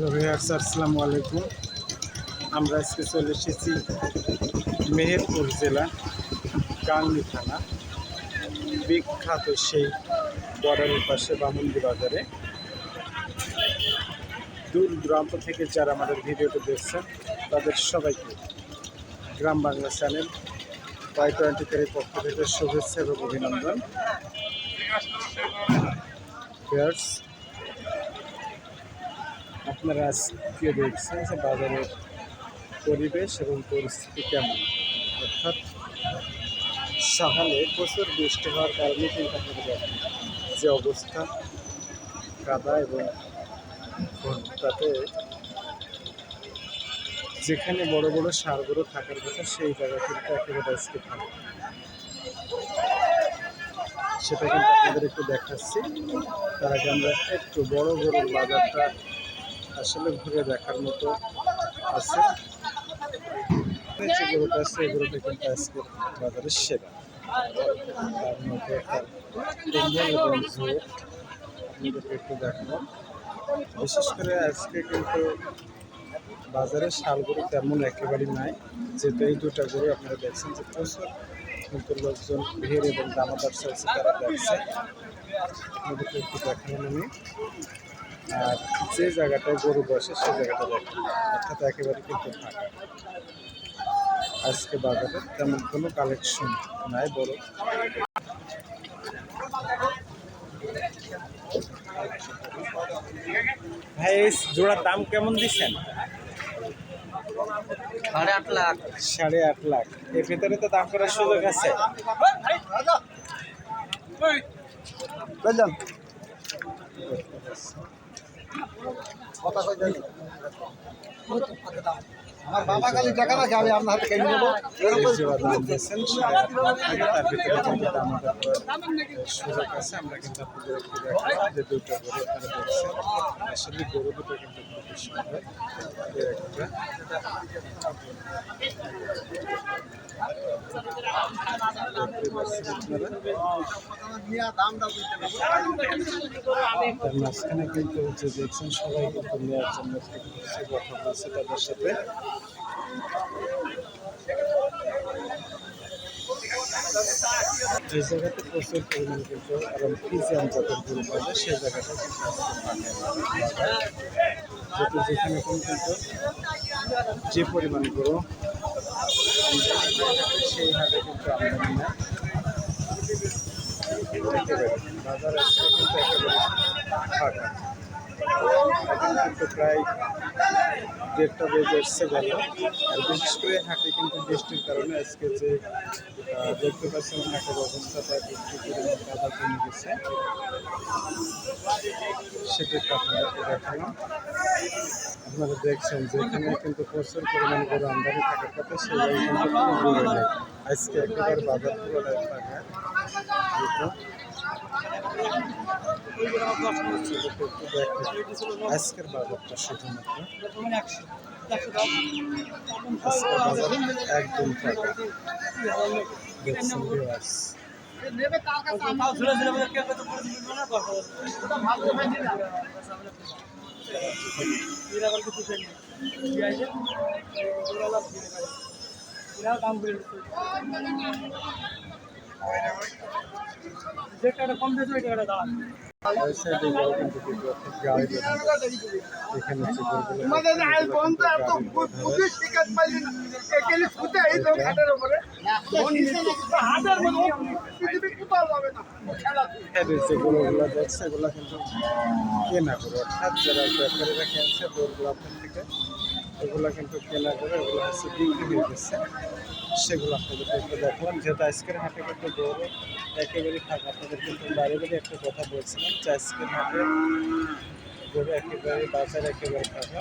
আসসালামু আলাইকুম। আমরা আজকে চলে এসেছি মেহেরপুর জেলা গাংনি থানা, বিখ্যাত সেই বর্ডারের পাশে বামুন্দি বাজারে দূর দূরান্ত থেকে যারা আমাদের ভিডিওটি দেখছেন, তাদের সবাইকে Gram Bangla channel Y twenty থ্রির পক্ষ থেকে শুভেচ্ছা এবং অভিনন্দন। আপনারা আজকে দেখছেন যে বাজারের পরিবেশ এবং পরিস্থিতি কেমন? অর্থাৎ সকালে প্রচুর বৃষ্টি হওয়ার কারণে কিন্তু আপনাদের যে অবস্থা কাদা এবং তাতে যেখানে বড় বড় সারগুলো থাকার কথা সেই জায়গা কিন্তু একেবারে আজকে থাকে সেটা কিন্তু আপনাদের একটু দেখাচ্ছি। তার আগে আমরা একটু বড় গরুর বাজারটা আসলে ঘুরে দেখার মতো আছে। যে গরুটা আছে এই গরুটা কিন্তু আজকে বাজারের সেরা। তার মধ্যে আপনাদেরকে একটু বিশেষ করে আজকে কিন্তু বাজারে শালগরু তেমন একেবারেই নাই। যেহেতু এই দুটা গরু আপনারা দেখছেন যে প্রচুর কিন্তু লোকজন ভিড় এবং দামাদার চলছে তারা দেখছে। আপনাদেরকে একটু দেখালাম আমি। আর যে জায়গাটায় গরু বসে সেই জায়গাটা দেখেন অর্থাৎ একেবারে কিন্তু ফাঁকা আজকে বাজারে তেমন কোনো কালেকশন নাই বড় ভাই এই জোড়ার দাম কেমন দিচ্ছেন সাড়ে আট লাখ সাড়ে আট লাখ এর ভিতরে তো দাম করার সুযোগ আছে বুঝলাম আমার বাবা খালি টাকা রাখে আমি আপনার হাতে কেটে নেব সুযোগ আছে আমরা কিন্তু আপনাদের দুটো আসলে গরু দুটো কিন্তু খুবই সুন্দর মাঝখানে কিন্তু যে দেখছেন সবাই কিন্তু নেওয়ার জন্য কথা বলছে তাদের সাথে। যে জায়গাতে প্রচুর পরিমাণ কিন্তু এবং ফিজিয়ান জাতের গরু যায় সেই জায়গাটা কিন্তু যেখানে কিন্তু যে পরিমাণ গরু সেই হাটে কিন্তু বাজার আজকে প্রায় দেড়টা বেজে এসছে গেল আর বিশেষ করে হাটে কিন্তু বৃষ্টির কারণে আজকে যে দেখতে পাচ্ছেন হাটের অবস্থাটা একটু পরিমাণ কাদা কমে গেছে সেটা আপনাদেরকে দেখালাম আপনারা দেখছেন যেখানে কিন্তু প্রচুর পরিমাণ গরু আমদানি থাকার কথা সেই কিন্তু আজকে একেবারে বাজার। দেখেন আজকের বাজারটা শুধুমাত্র একদম ফাঁকা গরুগুলো দেখছে এগুলো কিন্তু কেনা গরু অর্থাৎ যারা ব্যাপারীরা কিনছে গরুগুলো আপনার থেকে এগুলো কিন্তু কেনা করে এগুলো হচ্ছে বিক্রি হয়ে গেছে সেগুলো আপনাদেরকে একটু দেখলাম। যেহেতু আজকের হাটে কিন্তু গরু একেবারে থাকা, আপনাদের কিন্তু বাড়ি বাড়ি একটা কথা বলছিলাম যে আজকের হাটে গরু একেবারে বাজার একেবারে থাকা।